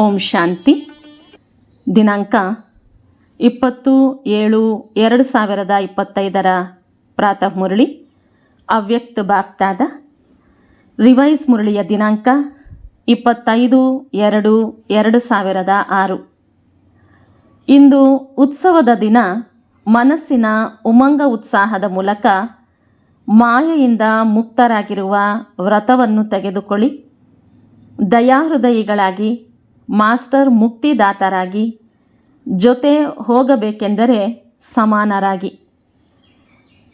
ಓಂ ಶಾಂತಿ. ದಿನಾಂಕ ಇಪ್ಪತ್ತು ಏಳು ಎರಡು ಸಾವಿರದ ಇಪ್ಪತ್ತೈದರ ಪ್ರಾತಃ ಮುರಳಿ. ಅವ್ಯಕ್ತ ಬಾಪ್ತಾದ ರಿವೈಸ್ ಮುರಳಿಯ ದಿನಾಂಕ ಇಪ್ಪತ್ತೈದು ಎರಡು ಎರಡು ಸಾವಿರದ ಆರು. ಇಂದು ಉತ್ಸವದ ದಿನ ಮನಸ್ಸಿನ ಉಮಂಗ ಉತ್ಸಾಹದ ಮೂಲಕ ಮಾಯೆಯಿಂದ ಮುಕ್ತರಾಗಿರುವ ವ್ರತವನ್ನು ತೆಗೆದುಕೊಳ್ಳಿ. ದಯಾಹೃದಯಿಗಳಾಗಿ ಮಾಸ್ಟರ್ ಮುಕ್ತಿದಾತರಾಗಿ ಜೊತೆ ಹೋಗಬೇಕೆಂದರೆ ಸಮಾನರಾಗಿ.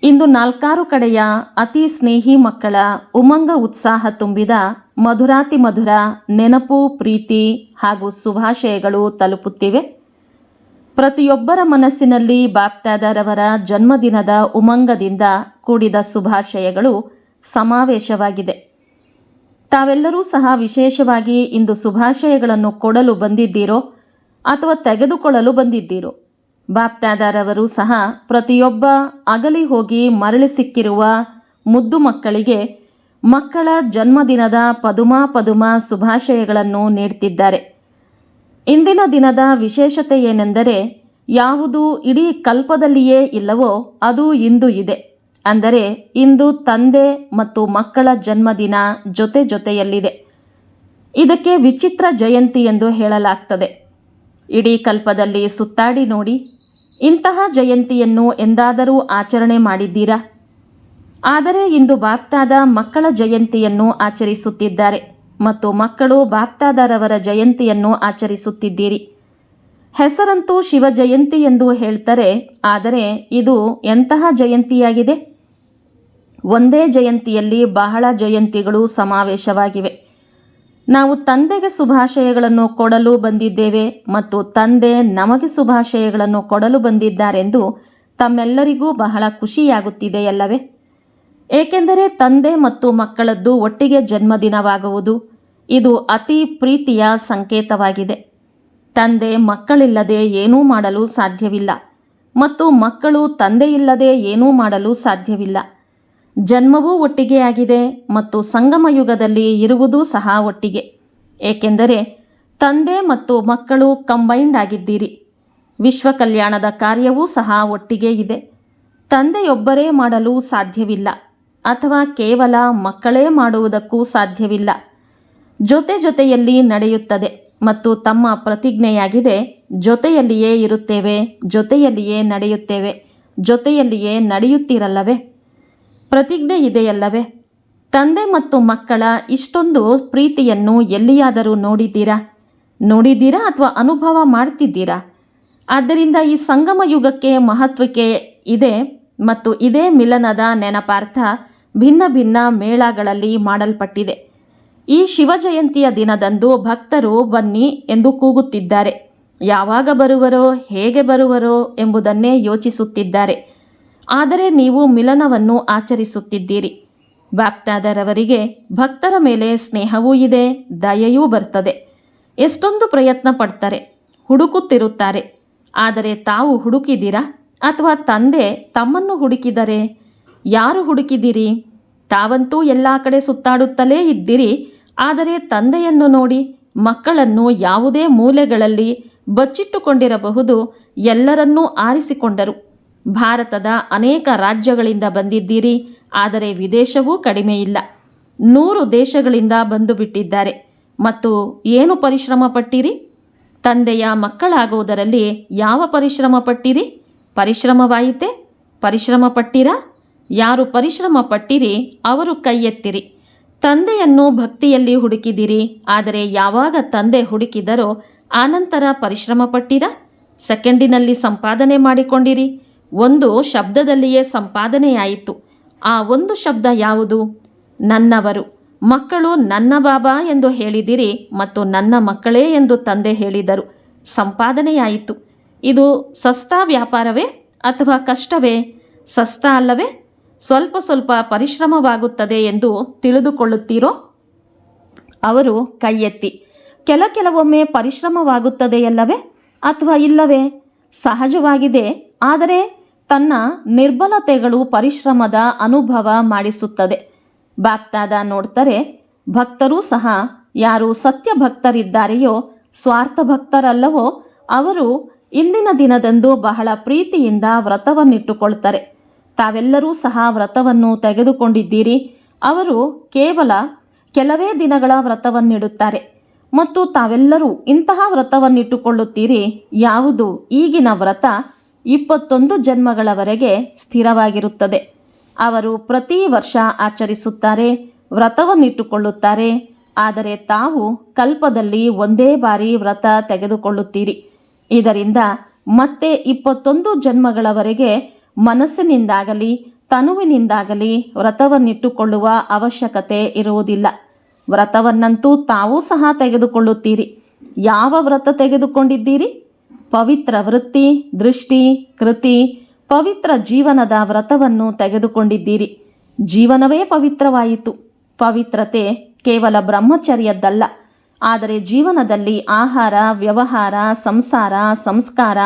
ಇಂದು ನಾಲ್ಕಾರು ಕಡೆಯ ಅತಿ ಸ್ನೇಹಿ ಮಕ್ಕಳ ಉಮಂಗ ಉತ್ಸಾಹ ತುಂಬಿದ ಮಧುರಾತಿ ಮಧುರ, ನೆನಪು, ಪ್ರೀತಿ ಹಾಗೂ ಶುಭಾಶಯಗಳು ತಲುಪುತ್ತಿವೆ. ಪ್ರತಿಯೊಬ್ಬರ ಮನಸ್ಸಿನಲ್ಲಿ ಬಾಪ್ತಾದರವರ ಜನ್ಮದಿನದ ಉಮಂಗದಿಂದ ಕೂಡಿದ ಶುಭಾಶಯಗಳು ಸಮಾವೇಶವಾಗಿದೆ. ತಾವೆಲ್ಲರೂ ಸಹ ವಿಶೇಷವಾಗಿ ಇಂದು ಶುಭಾಶಯಗಳನ್ನು ಕೊಡಲು ಬಂದಿದ್ದೀರೋ ಅಥವಾ ತೆಗೆದುಕೊಳ್ಳಲು ಬಂದಿದ್ದೀರೋ? ಬಾಪ್ತಾದಾರವರು ಸಹ ಪ್ರತಿಯೊಬ್ಬ ಅಗಲಿ ಹೋಗಿ ಮರಳಿ ಸಿಕ್ಕಿರುವ ಮುದ್ದು ಮಕ್ಕಳಿಗೆ ಮಕ್ಕಳ ಜನ್ಮದಿನದ ಪದುಮಾ ಪದುಮ ಶುಭಾಶಯಗಳನ್ನು ನೀಡ್ತಿದ್ದಾರೆ. ಇಂದಿನ ದಿನದ ವಿಶೇಷತೆ ಏನೆಂದರೆ, ಯಾವುದು ಇಡೀ ಕಲ್ಪದಲ್ಲಿಯೇ ಇಲ್ಲವೋ ಅದು ಇಂದು ಇದೆ. ಅಂದರೆ ಇಂದು ತಂದೆ ಮತ್ತು ಮಕ್ಕಳ ಜನ್ಮದಿನ ಜೊತೆ ಜೊತೆಯಲ್ಲಿದೆ. ಇದಕ್ಕೆ ವಿಚಿತ್ರ ಜಯಂತಿ ಎಂದು ಹೇಳಲಾಗ್ತದೆ. ಇಡೀ ಕಲ್ಪದಲ್ಲಿ ಸುತ್ತಾಡಿ ನೋಡಿ, ಇಂತಹ ಜಯಂತಿಯನ್ನು ಎಂದಾದರೂ ಆಚರಣೆ ಮಾಡಿದ್ದೀರಾ? ಆದರೆ ಇಂದು ಬಾಪ್ತಾದ ಮಕ್ಕಳ ಜಯಂತಿಯನ್ನು ಆಚರಿಸುತ್ತಿದ್ದಾರೆ ಮತ್ತು ಮಕ್ಕಳು ಬಾಪ್ತಾದರವರ ಜಯಂತಿಯನ್ನು ಆಚರಿಸುತ್ತಿದ್ದೀರಿ. ಹೆಸರಂತೂ ಶಿವ ಜಯಂತಿ ಎಂದು ಹೇಳ್ತಾರೆ, ಆದರೆ ಇದು ಎಂತಹ ಜಯಂತಿಯಾಗಿದೆ? ಒಂದೇ ಜಯಂತಿಯಲ್ಲಿ ಬಹಳ ಜಯಂತಿಗಳು ಸಮಾವೇಶವಾಗಿವೆ. ನಾವು ತಂದೆಗೆ ಶುಭಾಶಯಗಳನ್ನು ಕೊಡಲು ಬಂದಿದ್ದೇವೆ ಮತ್ತು ತಂದೆ ನಮಗೆ ಶುಭಾಶಯಗಳನ್ನು ಕೊಡಲು ಬಂದಿದ್ದಾರೆಂದು ತಮ್ಮೆಲ್ಲರಿಗೂ ಬಹಳ ಖುಷಿಯಾಗುತ್ತಿದೆಯಲ್ಲವೇ ಏಕೆಂದರೆ ತಂದೆ ಮತ್ತು ಮಕ್ಕಳದ್ದು ಒಟ್ಟಿಗೆ ಜನ್ಮದಿನವಾಗುವುದು. ಇದು ಅತಿ ಪ್ರೀತಿಯ ಸಂಕೇತವಾಗಿದೆ. ತಂದೆ ಮಕ್ಕಳಿಲ್ಲದೆ ಏನೂ ಮಾಡಲು ಸಾಧ್ಯವಿಲ್ಲ ಮತ್ತು ಮಕ್ಕಳು ತಂದೆಯಿಲ್ಲದೆ ಏನೂ ಮಾಡಲು ಸಾಧ್ಯವಿಲ್ಲ. ಜನ್ಮವೂ ಒಟ್ಟಿಗೆಯಾಗಿದೆ ಮತ್ತು ಸಂಗಮ ಯುಗದಲ್ಲಿ ಇರುವುದೂ ಸಹ ಒಟ್ಟಿಗೆ. ಏಕೆಂದರೆ ತಂದೆ ಮತ್ತು ಮಕ್ಕಳು ಕಂಬೈಂಡ್ ಆಗಿದ್ದೀರಿ. ವಿಶ್ವ ಕಲ್ಯಾಣದ ಕಾರ್ಯವೂ ಸಹ ಒಟ್ಟಿಗೆ ಇದೆ. ತಂದೆಯೊಬ್ಬರೇ ಮಾಡಲು ಸಾಧ್ಯವಿಲ್ಲ ಅಥವಾ ಕೇವಲ ಮಕ್ಕಳೇ ಮಾಡುವುದಕ್ಕೂ ಸಾಧ್ಯವಿಲ್ಲ. ಜೊತೆ ಜೊತೆಯಲ್ಲಿ ನಡೆಯುತ್ತದೆ ಮತ್ತು ತಮ್ಮ ಪ್ರತಿಜ್ಞೆಯಾಗಿದೆ, ಜೊತೆಯಲ್ಲಿಯೇ ಇರುತ್ತೇವೆ, ಜೊತೆಯಲ್ಲಿಯೇ ನಡೆಯುತ್ತೇವೆ, ಜೊತೆಯಲ್ಲಿಯೇ ನಡೆಯುತ್ತೀರಲ್ಲವೇ? ಪ್ರತಿಜ್ಞೆ ಇದೆಯಲ್ಲವೇ? ತಂದೆ ಮತ್ತು ಮಕ್ಕಳ ಇಷ್ಟೊಂದು ಪ್ರೀತಿಯನ್ನು ಎಲ್ಲಿಯಾದರೂ ನೋಡಿದ್ದೀರಾ? ನೋಡಿದ್ದೀರಾ ಅಥವಾ ಅನುಭವ ಮಾಡ್ತಿದ್ದೀರಾ? ಆದ್ದರಿಂದ ಈ ಸಂಗಮ ಯುಗಕ್ಕೆ ಮಹತ್ವಕ್ಕೆ ಇದೆ ಮತ್ತು ಇದೇ ಮಿಲನದ ನೆನಪಾರ್ಥ ಭಿನ್ನ ಭಿನ್ನ ಮೇಳಗಳಲ್ಲಿ ಮಾಡಲ್ಪಟ್ಟಿದೆ. ಈ ಶಿವಜಯಂತಿಯ ದಿನದಂದು ಭಕ್ತರು ಬನ್ನಿ ಎಂದು ಕೂಗುತ್ತಿದ್ದಾರೆ. ಯಾವಾಗ ಬರುವರೋ, ಹೇಗೆ ಬರುವರೋ ಎಂಬುದನ್ನೇ ಯೋಚಿಸುತ್ತಿದ್ದಾರೆ. ಆದರೆ ನೀವು ಮಿಲನವನ್ನು ಆಚರಿಸುತ್ತಿದ್ದೀರಿ. ಬಾಪ್ತಾದರವರಿಗೆ ಭಕ್ತರ ಮೇಲೆ ಸ್ನೇಹವೂ ಇದೆ, ದಯೆಯೂ ಬರ್ತದೆ. ಎಷ್ಟೊಂದು ಪ್ರಯತ್ನ ಪಡ್ತಾರೆ ಹುಡುಕುತ್ತಿರುತ್ತಾರೆ. ಆದರೆ ತಾವು ಹುಡುಕಿದ್ದೀರಾ? ಅಥವಾ ತಂದೆ ತಮ್ಮನ್ನು ಹುಡುಕಿದರೆ? ಯಾರು ಹುಡುಕಿದಿರಿ ತಾವಂತೂ ಎಲ್ಲ ಕಡೆ ಸುತ್ತಾಡುತ್ತಲೇ ಇದ್ದಿರಿ. ಆದರೆ ತಂದೆಯನ್ನು ನೋಡಿ ಮಕ್ಕಳನ್ನು ಯಾವುದೇ ಮೂಲೆಗಳಲ್ಲಿ ಬಚ್ಚಿಟ್ಟುಕೊಂಡಿರಬಹುದು, ಎಲ್ಲರನ್ನೂ ಆರಿಸಿಕೊಂಡರು. ಭಾರತದ ಅನೇಕ ರಾಜ್ಯಗಳಿಂದ ಬಂದಿದ್ದೀರಿ, ಆದರೆ ವಿದೇಶವೂ ಕಡಿಮೆ ಇಲ್ಲ. ನೂರು ದೇಶಗಳಿಂದ ಬಂದು ಬಿಟ್ಟಿದ್ದಾರೆ ಮತ್ತು ಏನು ಪರಿಶ್ರಮ ಪಟ್ಟಿರಿ? ತಂದೆಯ ಮಕ್ಕಳಾಗುವುದರಲ್ಲಿ ಯಾವ ಪರಿಶ್ರಮ ಪಟ್ಟಿರಿ? ಪರಿಶ್ರಮವಾಯಿತೆ? ಪರಿಶ್ರಮ ಪಟ್ಟಿರಾ? ಯಾರು ಪರಿಶ್ರಮ ಪಟ್ಟಿರಿ, ಅವರು ಕೈ ತಂದೆಯನ್ನು ಭಕ್ತಿಯಲ್ಲಿ ಹುಡುಕಿದಿರಿ, ಆದರೆ ಯಾವಾಗ ತಂದೆ ಹುಡುಕಿದರೋ ಆನಂತರ ಪರಿಶ್ರಮ ಪಟ್ಟಿರ? ಸೆಕೆಂಡಿನಲ್ಲಿ ಸಂಪಾದನೆ ಮಾಡಿಕೊಂಡಿರಿ ಒಂದು ಶಬ್ದದಲ್ಲಿಯೇ ಸಂಪಾದನೆಯಾಯಿತು. ಆ ಒಂದು ಶಬ್ದ ಯಾವುದು? ನನ್ನವರು. ಮಕ್ಕಳು ನನ್ನ ಬಾಬಾ ಎಂದು ಹೇಳಿದಿರಿ ಮತ್ತು ನನ್ನ ಮಕ್ಕಳೇ ಎಂದು ತಂದೆ ಹೇಳಿದರು. ಸಂಪಾದನೆಯಾಯಿತು. ಇದು ಸಸ್ತಾ ವ್ಯಾಪಾರವೇ ಅಥವಾ ಕಷ್ಟವೇ? ಸಸ್ತಾ ಅಲ್ಲವೇ? ಸ್ವಲ್ಪ ಸ್ವಲ್ಪ ಪರಿಶ್ರಮವಾಗುತ್ತದೆ ಎಂದು ತಿಳಿದುಕೊಳ್ಳುತ್ತೀರೋ? ಅವರು ಕೈ ಎತ್ತಿ ಕೆಲ ಕೆಲವೊಮ್ಮೆ ಪರಿಶ್ರಮವಾಗುತ್ತದೆಯಲ್ಲವೇ ಅಥವಾ ಇಲ್ಲವೇ? ಸಹಜವಾಗಿದೆ. ಆದರೆ ತನ್ನ ನಿರ್ಬಲತೆಗಳು ಪರಿಶ್ರಮದ ಅನುಭವ ಮಾಡಿಸುತ್ತದೆ. ಬಾಗ್ತಾದ ನೋಡ್ತಾರೆ, ಭಕ್ತರೂ ಸಹ ಯಾರು ಸತ್ಯ ಭಕ್ತರಿದ್ದಾರೆಯೋ ಸ್ವಾರ್ಥ ಭಕ್ತರಲ್ಲವೋ ಅವರು ಇಂದಿನ ದಿನದಂದು ಬಹಳ ಪ್ರೀತಿಯಿಂದ ವ್ರತವನ್ನಿಟ್ಟುಕೊಳ್ತಾರೆ. ತಾವೆಲ್ಲರೂ ಸಹ ವ್ರತವನ್ನು ತೆಗೆದುಕೊಂಡಿದ್ದೀರಿ. ಅವರು ಕೇವಲ ಕೆಲವೇ ದಿನಗಳ ವ್ರತವನ್ನಿಡುತ್ತಾರೆ. ಮತ್ತು ತಾವೆಲ್ಲರೂ ಇಂತಹ ವ್ರತವನ್ನಿಟ್ಟುಕೊಳ್ಳುತ್ತೀರಿ. ಯಾವುದು ಈಗಿನ ವ್ರತ? ಇಪ್ಪತ್ತೊಂದು ಜನ್ಮಗಳವರೆಗೆ ಸ್ಥಿರವಾಗಿರುತ್ತದೆ. ಅವರು ಪ್ರತಿ ವರ್ಷ ಆಚರಿಸುತ್ತಾರೆ, ವ್ರತವನ್ನಿಟ್ಟುಕೊಳ್ಳುತ್ತಾರೆ, ಆದರೆ ತಾವು ಕಲ್ಪದಲ್ಲಿ ಒಂದೇ ಬಾರಿ ವ್ರತ ತೆಗೆದುಕೊಳ್ಳುತ್ತೀರಿ. ಇದರಿಂದ ಮತ್ತೆ ಇಪ್ಪತ್ತೊಂದು ಜನ್ಮಗಳವರೆಗೆ ಮನಸ್ಸಿನಿಂದಾಗಲಿ, ತನುವಿನಿಂದಾಗಲಿ ವ್ರತವನ್ನಿಟ್ಟುಕೊಳ್ಳುವ ಅವಶ್ಯಕತೆ ಇರುವುದಿಲ್ಲ. ವ್ರತವನ್ನಂತೂ ತಾವೂ ಸಹ ತೆಗೆದುಕೊಳ್ಳುತ್ತೀರಿ. ಯಾವ ವ್ರತ ತೆಗೆದುಕೊಂಡಿದ್ದೀರಿ? ಪವಿತ್ರ ವೃತ್ತಿ, ದೃಷ್ಟಿ, ಕೃತಿ, ಪವಿತ್ರ ಜೀವನದ ವ್ರತವನ್ನು ತೆಗೆದುಕೊಂಡಿದ್ದೀರಿ. ಜೀವನವೇ ಪವಿತ್ರವಾಯಿತು. ಪವಿತ್ರತೆ ಕೇವಲ ಬ್ರಹ್ಮಚರ್ಯದ್ದಲ್ಲ. ಆದರೆ ಜೀವನದಲ್ಲಿ ಆಹಾರ, ವ್ಯವಹಾರ, ಸಂಸಾರ, ಸಂಸ್ಕಾರ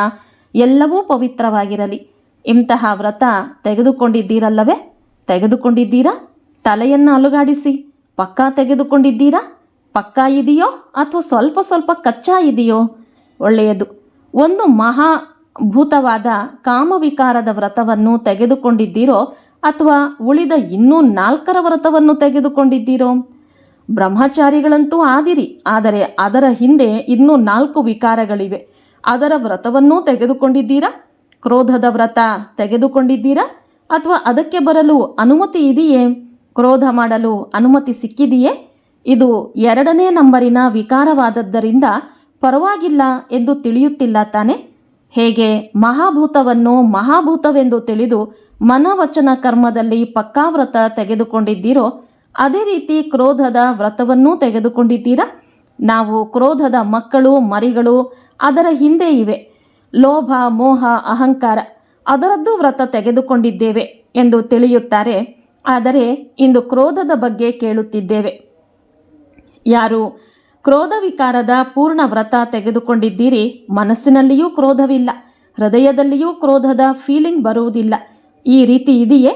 ಎಲ್ಲವೂ ಪವಿತ್ರವಾಗಿರಲಿ. ಇಂತಹ ವ್ರತ ತೆಗೆದುಕೊಂಡಿದ್ದೀರಲ್ಲವೇ? ತೆಗೆದುಕೊಂಡಿದ್ದೀರಾ? ತಲೆಯನ್ನು ಅಲುಗಾಡಿಸಿ. ಪಕ್ಕಾ ತೆಗೆದುಕೊಂಡಿದ್ದೀರಾ? ಪಕ್ಕಾ ಇದೆಯೋ ಅಥವಾ ಸ್ವಲ್ಪ ಸ್ವಲ್ಪ ಕಚ್ಚಾ ಇದೆಯೋ? ಒಳ್ಳೆಯದು. ಒಂದು ಮಹಾಭೂತವಾದ ಕಾಮವಿಕಾರದ ವ್ರತವನ್ನು ತೆಗೆದುಕೊಂಡಿದ್ದೀರೋ ಅಥವಾ ಉಳಿದ ಇನ್ನೂ ನಾಲ್ಕರ ವ್ರತವನ್ನು ತೆಗೆದುಕೊಂಡಿದ್ದೀರೋ? ಬ್ರಹ್ಮಚಾರಿಗಳಂತೂ ಆದಿರಿ, ಆದರೆ ಅದರ ಹಿಂದೆ ಇನ್ನೂ ನಾಲ್ಕು ವಿಕಾರಗಳಿವೆ. ಅದರ ವ್ರತವನ್ನೂ ತೆಗೆದುಕೊಂಡಿದ್ದೀರಾ? ಕ್ರೋಧದ ವ್ರತ ತೆಗೆದುಕೊಂಡಿದ್ದೀರಾ? ಅಥವಾ ಅದಕ್ಕೆ ಬರಲು ಅನುಮತಿ ಇದೆಯೇ? ಕ್ರೋಧ ಮಾಡಲು ಅನುಮತಿ ಸಿಕ್ಕಿದೆಯೇ? ಇದು ಎರಡನೇ ನಂಬರಿನ ವಿಕಾರವಾದದ್ದರಿಂದ ಪರವಾಗಿಲ್ಲ ಎಂದು ತಿಳಿಯುತ್ತಿಲ್ಲ ತಾನೆ? ಹೇಗೆ ಮಹಾಭೂತವನ್ನು ಮಹಾಭೂತವೆಂದು ತಿಳಿದು ಮನವಚನ ಕರ್ಮದಲ್ಲಿ ಪಕ್ಕಾ ವ್ರತ ತೆಗೆದುಕೊಂಡಿದ್ದೀರೋ, ಅದೇ ರೀತಿ ಕ್ರೋಧದ ವ್ರತವನ್ನೂ ತೆಗೆದುಕೊಂಡಿದ್ದೀರಾ? ನಾವು ಕ್ರೋಧದ ಮಕ್ಕಳು, ಮರಿಗಳು ಅದರ ಹಿಂದೆ ಇವೆ. ಲೋಭ, ಮೋಹ, ಅಹಂಕಾರ ಅದರದ್ದು ವ್ರತ ತೆಗೆದುಕೊಂಡಿದ್ದೇವೆ ಎಂದು ತಿಳಿಯುತ್ತಾರೆ. ಆದರೆ ಇಂದು ಕ್ರೋಧದ ಬಗ್ಗೆ ಕೇಳುತ್ತಿದ್ದೇವೆ. ಯಾರು ಕ್ರೋಧ ವಿಕಾರದ ಪೂರ್ಣ ವ್ರತ ತೆಗೆದುಕೊಂಡಿದ್ದೀರಿ. ಮನಸ್ಸಿನಲ್ಲಿಯೂ ಕ್ರೋಧವಿಲ್ಲ. ಹೃದಯದಲ್ಲಿಯೂ ಕ್ರೋಧದ ಫೀಲಿಂಗ್ ಬರುವುದಿಲ್ಲ. ಈ ರೀತಿ ಇದೆಯೇ?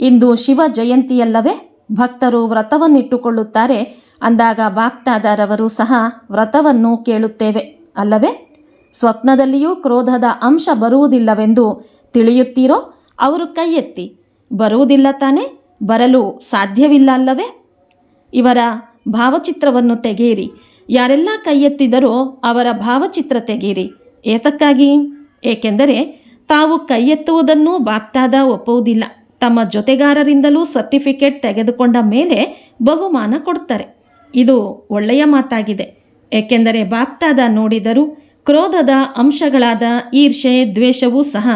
ಇಂದು ಶಿವ ಜಯಂತಿಯಲ್ಲವೇ? ಭಕ್ತರು ವ್ರತವನ್ನಿಟ್ಟುಕೊಳ್ಳುತ್ತಾರೆ. ಅಂದಾಗ ಬಾಕ್ತಾದಾರವರು ಸಹ ವ್ರತವನ್ನು ಕೇಳುತ್ತೇವೆ, ಅಲ್ಲವೇ? ಸ್ವಪ್ನದಲ್ಲಿಯೂ ಕ್ರೋಧದ ಅಂಶ ಬರುವುದಿಲ್ಲವೆಂದು ತಿಳಿಯುತ್ತೀರೋ? ಅವರು ಕೈ ಬರುವುದಿಲ್ಲ ತಾನೆ? ಬರಲು ಸಾಧ್ಯವಿಲ್ಲ ಅಲ್ಲವೇ? ಇವರ ಭಾವಚಿತ್ರವನ್ನು ತೆಗೆಯಿರಿ. ಯಾರೆಲ್ಲ ಕೈ ಎತ್ತಿದರೋ ಅವರ ಭಾವಚಿತ್ರ ತೆಗೆಯಿರಿ. ಏತಕ್ಕಾಗಿ? ಏಕೆಂದರೆ ತಾವು ಕೈ ಎತ್ತುವುದನ್ನೂ ಬಾಕ್ತಾದ ಒಪ್ಪುವುದಿಲ್ಲ. ತಮ್ಮ ಜೊತೆಗಾರರಿಂದಲೂ ಸರ್ಟಿಫಿಕೇಟ್ ತೆಗೆದುಕೊಂಡ ಮೇಲೆ ಬಹುಮಾನ ಕೊಡ್ತಾರೆ ಇದು ಒಳ್ಳೆಯ ಮಾತಾಗಿದೆ. ಏಕೆಂದರೆ ಬಾಕ್ತಾದ ನೋಡಿದರೂ ಕ್ರೋಧದ ಅಂಶಗಳಾದ ಈರ್ಷೆ ದ್ವೇಷವೂ ಸಹ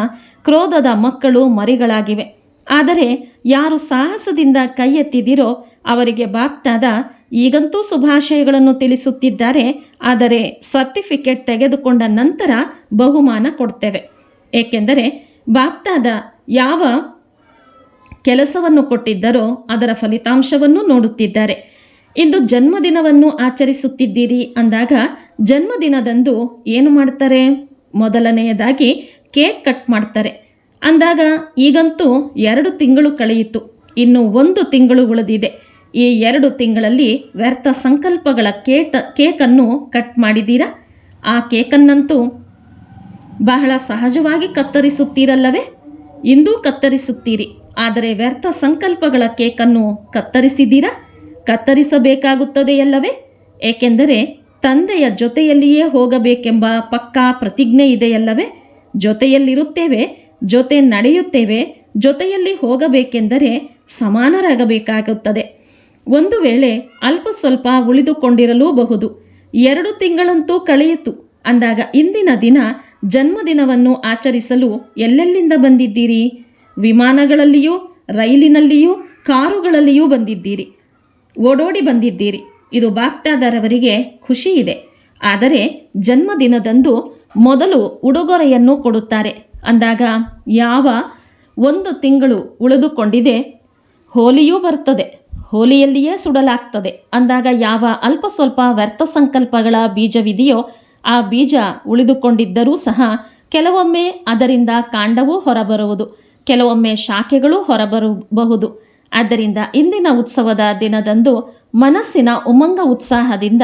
ಕ್ರೋಧದ ಮಕ್ಕಳು ಮರಿಗಳಾಗಿವೆ. ಆದರೆ ಯಾರು ಸಾಹಸದಿಂದ ಕೈ ಎತ್ತಿದಿರೋ ಅವರಿಗೆ ಬಾಕ್ತಾದ ಈಗಂತೂ ಶುಭಾಶಯಗಳನ್ನು ತಿಳಿಸುತ್ತಿದ್ದಾರೆ, ಆದರೆ ಸರ್ಟಿಫಿಕೇಟ್ ತೆಗೆದುಕೊಂಡ ನಂತರ ಬಹುಮಾನ ಕೊಡ್ತೇವೆ. ಏಕೆಂದರೆ ಬಾಕ್ತಾದ ಯಾವ ಕೆಲಸವನ್ನು ಕೊಟ್ಟಿದ್ದರೋ ಅದರ ಫಲಿತಾಂಶವನ್ನು ನೋಡುತ್ತಿದ್ದಾರೆ. ಇಂದು ಜನ್ಮದಿನವನ್ನು ಆಚರಿಸುತ್ತಿದ್ದೀರಿ ಅಂದಾಗ ಜನ್ಮದಿನದಂದು ಏನು ಮಾಡ್ತಾರೆ? ಮೊದಲನೆಯದಾಗಿ ಕೇಕ್ ಕಟ್ ಮಾಡ್ತಾರೆ. ಅಂದಾಗ ಈಗಂತೂ ಎರಡು ತಿಂಗಳು ಕಳೆಯಿತು. ಇನ್ನು ಒಂದು ತಿಂಗಳು ಉಳಿದಿದೆ. ಈ ಎರಡು ತಿಂಗಳಲ್ಲಿ ವ್ಯರ್ಥ ಸಂಕಲ್ಪಗಳ ಕೇಟ, ಕೇಕನ್ನು ಕಟ್ ಮಾಡಿದ್ದೀರಾ? ಆ ಕೇಕನ್ನಂತೂ ಬಹಳ ಸಹಜವಾಗಿ ಕತ್ತರಿಸುತ್ತೀರಲ್ಲವೇ? ಇಂದೂ ಕತ್ತರಿಸುತ್ತೀರಿ. ಆದರೆ ವ್ಯರ್ಥ ಸಂಕಲ್ಪಗಳ ಕೇಕನ್ನು ಕತ್ತರಿಸಿದ್ದೀರಾ? ಕತ್ತರಿಸಬೇಕಾಗುತ್ತದೆಯಲ್ಲವೇ? ಏಕೆಂದರೆ ತಂದೆಯ ಜೊತೆಯಲ್ಲಿಯೇ ಹೋಗಬೇಕೆಂಬ ಪಕ್ಕಾ ಪ್ರತಿಜ್ಞೆ ಇದೆಯಲ್ಲವೇ? ಜೊತೆಯಲ್ಲಿರುತ್ತೇವೆ, ಜೊತೆ ನಡೆಯುತ್ತೇವೆ, ಜೊತೆಯಲ್ಲಿ ಹೋಗಬೇಕೆಂದರೆ ಸಮಾನರಾಗಬೇಕಾಗುತ್ತದೆ. ಒಂದು ವೇಳೆ ಅಲ್ಪ ಸ್ವಲ್ಪ ಉಳಿದುಕೊಂಡಿರಲೂಬಹುದು. ಎರಡು ತಿಂಗಳಂತೂ ಕಳೆಯಿತು. ಅಂದಾಗ ಇಂದಿನ ದಿನ ಜನ್ಮದಿನವನ್ನು ಆಚರಿಸಲು ಎಲ್ಲೆಲ್ಲಿಂದ ಬಂದಿದ್ದೀರಿ? ವಿಮಾನಗಳಲ್ಲಿಯೂ, ರೈಲಿನಲ್ಲಿಯೂ, ಕಾರುಗಳಲ್ಲಿಯೂ ಬಂದಿದ್ದೀರಿ. ಓಡೋಡಿ ಬಂದಿದ್ದೀರಿ. ಇದು ಬಾಕ್ತಾದರವರಿಗೆ ಖುಷಿ ಇದೆ ಆದರೆ ಜನ್ಮದಿನದಂದು ಮೊದಲು ಉಡುಗೊರೆಯನ್ನು ಕೊಡುತ್ತಾರೆ. ಅಂದಾಗ ಯಾವ ಒಂದು ತಿಂಗಳು ಉಳಿದುಕೊಂಡಿದೆ, ಹೋಲಿಯೂ ಬರ್ತದೆ. ಹೋಲಿಯಲ್ಲಿಯೇ ಸುಡಲಾಗ್ತದೆ. ಅಂದಾಗ ಯಾವ ಅಲ್ಪ ಸ್ವಲ್ಪ ವ್ಯರ್ಥ ಸಂಕಲ್ಪಗಳ ಬೀಜವಿದೆಯೋ ಆ ಬೀಜ ಉಳಿದುಕೊಂಡಿದ್ದರೂ ಸಹ ಕೆಲವೊಮ್ಮೆ ಅದರಿಂದ ಕಾಂಡವೂ ಹೊರಬರುವುದು, ಕೆಲವೊಮ್ಮೆ ಶಾಖೆಗಳು ಹೊರಬರಬಹುದು. ಆದ್ದರಿಂದ ಇಂದಿನ ಉತ್ಸವದ ದಿನದಂದು ಮನಸ್ಸಿನ ಉಮಂಗ ಉತ್ಸಾಹದಿಂದ,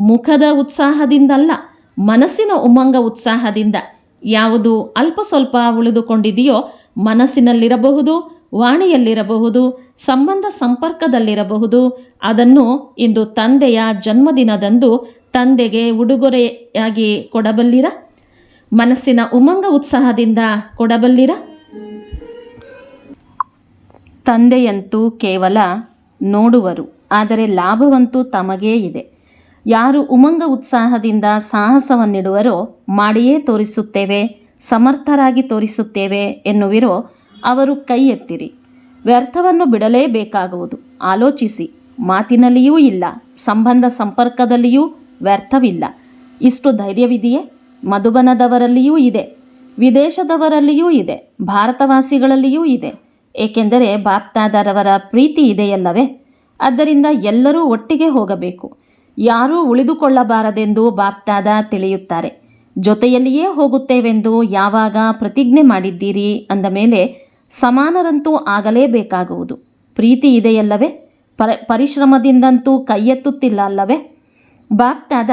ಮುಖದ ಉತ್ಸಾಹದಿಂದಲ್ಲ, ಮನಸ್ಸಿನ ಉಮಂಗ ಉತ್ಸಾಹದಿಂದ. ಯಾವುದು ಅಲ್ಪ ಸ್ವಲ್ಪ ಉಳಿದುಕೊಂಡಿದೆಯೋ ಮನಸ್ಸಿನಲ್ಲಿರಬಹುದು ವಾಣಿಯಲ್ಲಿರಬಹುದು, ಸಂಬಂಧ ಸಂಪರ್ಕದಲ್ಲಿರಬಹುದು. ಅದನ್ನು ಇಂದು ತಂದೆಯ ಜನ್ಮದಿನದಂದು ತಂದೆಗೆ ಉಡುಗೊರೆಯಾಗಿ ಕೊಡಬಲ್ಲಿರ? ಮನಸ್ಸಿನ ಉಮಂಗ ಉತ್ಸಾಹದಿಂದ ಕೊಡಬಲ್ಲಿರ? ತಂದೆಯಂತೂ ಕೇವಲ ನೋಡುವರು, ಆದರೆ ಲಾಭವಂತೂ ತಮಗೇ ಇದೆ. ಯಾರು ಉಮಂಗ ಉತ್ಸಾಹದಿಂದ ಸಾಹಸವನ್ನಿಡುವರೋ, ಮಾಡಿಯೇ ತೋರಿಸುತ್ತೇವೆ, ಸಮರ್ಥರಾಗಿ ತೋರಿಸುತ್ತೇವೆ ಎನ್ನುವಿರೋ ಅವರು ಕೈ ಎತ್ತಿರಿ. ವ್ಯರ್ಥವನ್ನು ಬಿಡಲೇಬೇಕಾಗುವುದು. ಆಲೋಚಿಸಿ. ಮಾತಿನಲ್ಲಿಯೂ ಇಲ್ಲ. ಸಂಬಂಧ ಸಂಪರ್ಕದಲ್ಲಿಯೂ ವ್ಯರ್ಥವಿಲ್ಲ. ಇಷ್ಟು ಧೈರ್ಯವಿದೆಯೇ? ಮಧುಬನದವರಲ್ಲಿಯೂ ಇದೆ. ವಿದೇಶದವರಲ್ಲಿಯೂ ಇದೆ. ಭಾರತವಾಸಿಗಳಲ್ಲಿಯೂ ಇದೆ. ಏಕೆಂದರೆ ಬಾಪ್ತಾದರವರ ಪ್ರೀತಿ ಇದೆಯಲ್ಲವೇ? ಆದ್ದರಿಂದ ಎಲ್ಲರೂ ಒಟ್ಟಿಗೆ ಹೋಗಬೇಕು. ಯಾರೂ ಉಳಿದುಕೊಳ್ಳಬಾರದೆಂದು ಬಾಪ್ತಾದ ತಿಳಿಯುತ್ತಾರೆ. ಜೊತೆಯಲ್ಲಿಯೇ ಹೋಗುತ್ತೇವೆಂದು ಯಾವಾಗ ಪ್ರತಿಜ್ಞೆ ಮಾಡಿದ್ದೀರಿ ಅಂದ ಮೇಲೆ ಸಮಾನರಂತೂ ಆಗಲೇಬೇಕಾಗುವುದು. ಪ್ರೀತಿ ಇದೆಯಲ್ಲವೇ? ಪರ, ಪರಿಶ್ರಮದಿಂದಂತೂ ಕೈಯೆತ್ತುತ್ತಿಲ್ಲ ಅಲ್ಲವೇ? ಬಾಪ್ತಾದ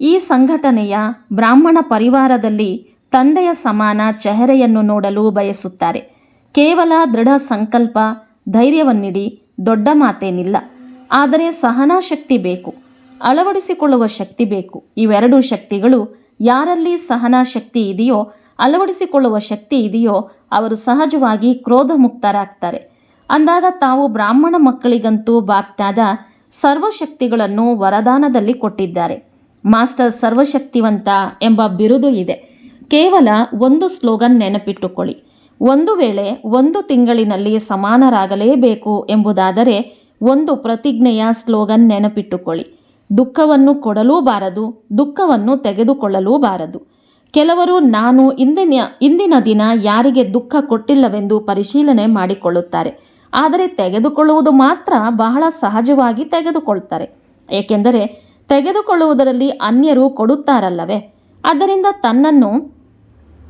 ಈ ಸಂಘಟನೆಯ ಬ್ರಾಹ್ಮಣ ಪರಿವಾರದಲ್ಲಿ ತಂದೆಯ ಸಮಾನ ಚೆಹರೆಯನ್ನು ನೋಡಲು ಬಯಸುತ್ತಾರೆ. ಕೇವಲ ದೃಢ ಸಂಕಲ್ಪ, ಧೈರ್ಯವನ್ನಿಡಿ ದೊಡ್ಡ ಮಾತೇನಿಲ್ಲ. ಆದರೆ ಸಹನಾ ಶಕ್ತಿ ಬೇಕು, ಅಳವಡಿಸಿಕೊಳ್ಳುವ ಶಕ್ತಿ ಬೇಕು. ಇವೆರಡೂ ಶಕ್ತಿಗಳು ಯಾರಲ್ಲಿ ಸಹನಾ ಶಕ್ತಿ ಇದೆಯೋ ಅಳವಡಿಸಿಕೊಳ್ಳುವ ಶಕ್ತಿ ಇದೆಯೋ ಅವರು ಸಹಜವಾಗಿ ಕ್ರೋಧ ಮುಕ್ತರಾಗ್ತಾರೆ ಅಂದಾಗ ತಾವು ಬ್ರಾಹ್ಮಣ ಮಕ್ಕಳಿಗಂತೂ ಬಾಪ್ತಾದ ಸರ್ವಶಕ್ತಿಗಳನ್ನು ವರದಾನದಲ್ಲಿ ಕೊಟ್ಟಿದ್ದಾರೆ. ಮಾಸ್ಟರ್ ಸರ್ವಶಕ್ತಿವಂತ ಎಂಬ ಬಿರುದು ಇದೆ. ಕೇವಲ ಒಂದು ಸ್ಲೋಗನ್ ನೆನಪಿಟ್ಟುಕೊಳ್ಳಿ. ಒಂದು ವೇಳೆ ಒಂದು ತಿಂಗಳಿನಲ್ಲಿ ಸಮಾನರಾಗಲೇಬೇಕು ಎಂಬುದಾದರೆ ಒಂದು ಪ್ರತಿಜ್ಞೆಯ ಸ್ಲೋಗನ್ ನೆನಪಿಟ್ಟುಕೊಳ್ಳಿ. ದುಃಖವನ್ನು ಕೊಡಲೂಬಾರದು, ದುಃಖವನ್ನು ತೆಗೆದುಕೊಳ್ಳಲೂಬಾರದು. ಕೆಲವರು ನಾನು ಇಂದಿನ ಇಂದಿನ ದಿನ ಯಾರಿಗೆ ದುಃಖ ಕೊಟ್ಟಿಲ್ಲವೆಂದು ಪರಿಶೀಲನೆ ಮಾಡಿಕೊಳ್ಳುತ್ತಾರೆ. ಆದರೆ ತೆಗೆದುಕೊಳ್ಳುವುದು ಮಾತ್ರ ಬಹಳ ಸಹಜವಾಗಿ ತೆಗೆದುಕೊಳ್ತಾರೆ. ಏಕೆಂದರೆ ತೆಗೆದುಕೊಳ್ಳುವುದರಲ್ಲಿ ಅನ್ಯರು ಕೊಡುತ್ತಾರಲ್ಲವೇ? ಆದ್ದರಿಂದ ತನ್ನನ್ನು